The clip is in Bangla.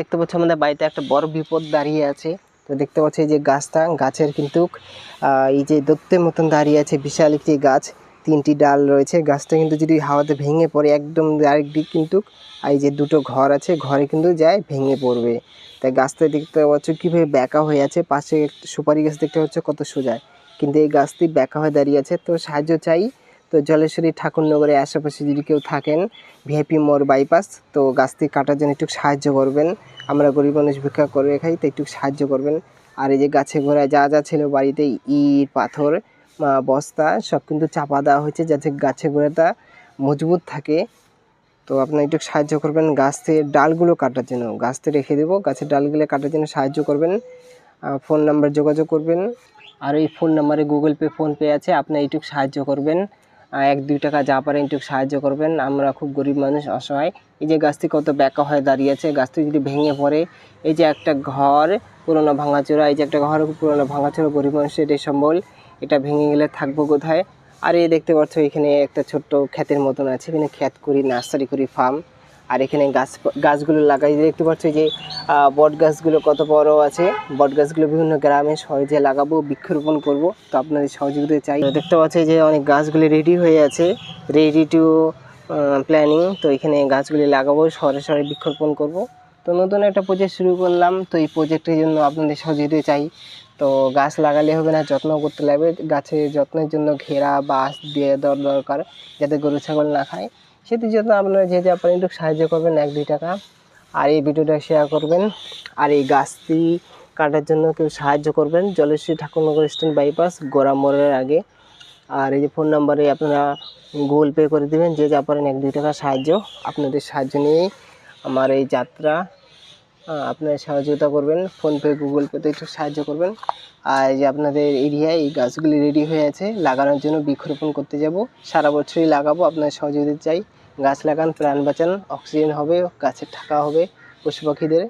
দেখতে পাচ্ছি আমাদের বাড়িতে একটা বড় বিপদ দাঁড়িয়ে আছে। তো দেখতে পাচ্ছি এই যে গাছটা, গাছের কিন্তু এই যে দত্তের মতন দাঁড়িয়ে আছে, বিশাল একটি গাছ, তিনটি ডাল রয়েছে। গাছটা কিন্তু যদি হাওয়াতে ভেঙে পড়ে, একদম ডাইরেক্ট দিক কিন্তু এই যে দুটো ঘর আছে, ঘরে কিন্তু যায় ভেঙে পড়বে। তাই গাছটা দেখতে পাচ্ছ কীভাবে ব্যাকা হয়ে আছে, পাশে সুপারি গাছ দেখতে পাচ্ছ কত সোজা। কিন্তু এই গাছটি ব্যাকা হয়ে দাঁড়িয়ে আছে, তো সাহায্য চাই তো জলেশ্বরী ঠাকুরনগরের আশেপাশে যদি কেউ থাকেন ভিআইপি মোড় বাইপাস তো গাছটি কাটার জন্য একটু সাহায্য করবেন। আমরা গরিব মানুষ ভিক্ষা করে খাই তো একটু সাহায্য করবেন। আর এই যে গাছে গোড়ায় যা যা ছিল বাড়িতে, ইট, পাথর বস্তা, সব কিন্তু চাপা দেওয়া হয়েছে যাতে গাছে গোড়াটা মজবুত থাকে। তো আপনারা একটু সাহায্য করবেন, গাছের ডালগুলো কাটার জন্য। গাছতে রেখে দেবো, গাছের ডালগুলো কাটার জন্য সাহায্য করবেন। ফোন নাম্বার যোগাযোগ করবেন। আর এই ফোন নাম্বারে গুগল পে ফোনপে আছে আপনি এইটুকু সাহায্য করবেন। এক, দুই টাকা যা পারেন একটু সাহায্য করবেন। আমরা খুব গরিব মানুষ, অসহায়। এই যে গাছটি কত ব্যাকা হয়ে দাঁড়িয়ে আছে, গাছটি যদি ভেঙে পড়ে, এই যে একটা ঘর, পুরোনো ভাঙাচোরা, এই যে একটা ঘর, পুরোনো ভাঙাচোরা, গরিব মানুষের এটাই সম্বল। এটা ভেঙে গেলে থাকব কোথায়? আর এই দেখতে পাচ্ছ, এখানে একটা ছোট্ট ক্ষেতের মতন আছে, এখানে ক্ষেত করি, নার্সারি করি, ফার্ম। আর এখানে গাছ, গাছগুলো লাগাই দেখতে পাচ্ছি যে বট গাছগুলো কত বড় আছে। বট গাছগুলো বিভিন্ন গ্রামে সহজে লাগাবো, বৃক্ষরোপণ করব। তো আপনাদের সহযোগিতা চাই। দেখতে পাচ্ছি যে, অনেক গাছগুলি রেডি হয়ে আছে। রেডি টু প্ল্যানিং তো এখানে গাছগুলি লাগাবো, শহরে শহরে বৃক্ষরোপণ করব। তো নতুন একটা প্রজেক্ট শুরু করলাম। তো এই প্রজেক্টের জন্য আপনাদের সহযোগিতা চাই। তো গাছ লাগালে হবে না, যত্ন করতে লাগবে। গাছের যত্নের জন্য ঘেরা, বাঁশ দিয়ে দেওয়ার দরকার, যাতে গরু, ছাগল না খায়। সেটির জন্য আপনারা যেহেতু আপনারা একটু সাহায্য করবেন, এক, দুই টাকা, আর এই ভিডিওটা শেয়ার করবেন, আর এই গাছটি কাটার জন্য কেউ সাহায্য করবেন, জলেশ্বরী ঠাকুরনগর স্ট্যান্ড বাইপাস গোড়া মোড়ের আগে। আর এই যে ফোন নাম্বারে আপনারা গুগল পে করে দেবেন, যে যা পারেন এক, দুই টাকা সাহায্য, আপনাদের সাহায্য নিয়ে আমার এই যাত্রা আপনারা সহযোগিতা করবেন ফোনপে গুগল পেতে একটু সাহায্য করবেন। আর যে আপনাদের এরিয়ায় এই গাছগুলি রেডি হয়ে আছে, লাগানোর জন্য বৃক্ষরোপণ করতে যাব। সারা বছরই লাগাবো, আপনার সহযোগিতা চাই। গাছ লাগান, প্রাণ বাঁচান, অক্সিজেন হবে, গাছের থাকা হবে, পশু পাখিদের।